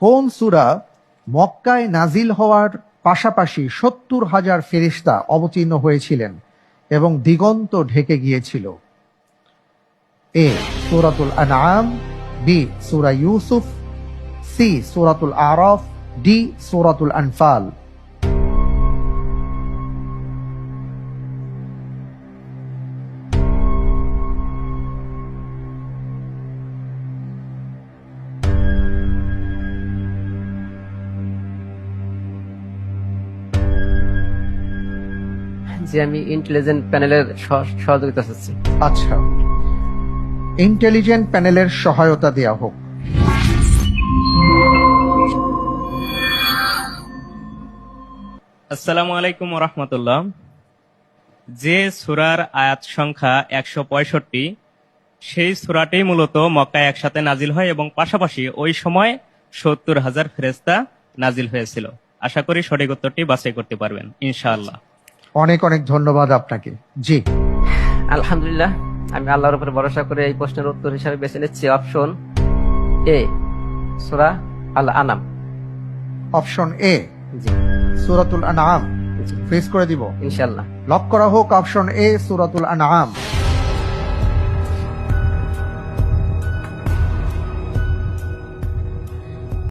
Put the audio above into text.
কোন সুরা মক্কায় নাজিল হওয়ার পাশাপাশি সত্তর হাজার ফেরিস্তা অবতীর্ণ হয়েছিলেন এবং দিগন্ত ঢেকে গিয়েছিল? এ, সুরাতুল আনাম বি, সুরা ইউসুফ, সি, সুরাতুল আরফ, ডি, সুরাতুল আনফাল। যে আমি ইন্টেলিজেন্ট প্যানেলের সহযোগিতা চাচ্ছি। আচ্ছা। ইন্টেলিজেন্ট প্যানেলের সহায়তা দেয়া হোক। আসসালামু আলাইকুম রহমতুল্লাহ যে সুরার আয়াত সংখ্যা একশো পঁয়ষট্টি সেই সুরাটি মূলত মক্কায় একসাথে নাজিল হয় এবং পাশাপাশি ওই সময় সত্তর হাজার ফেরেস্তা নাজিল হয়েছিল। আশা করি সঠিক উত্তরটি বাছাই করতে পারবেন ইনশাআল্লাহ। অনেক অনেক ধন্যবাদ আপনাকে। জি। আলহামদুলিল্লাহ আমি আল্লাহর উপরে ভরসা করে এই প্রশ্নের উত্তর হিসাবে বেছে নিচ্ছি। অপশন এ সুরা আল আনাম অপশন এ সুরাতুল আনাম ফেস করে দিব। ইনশাল্লাহ লক করা হোক অপশন এ সুরাতুল আনআম।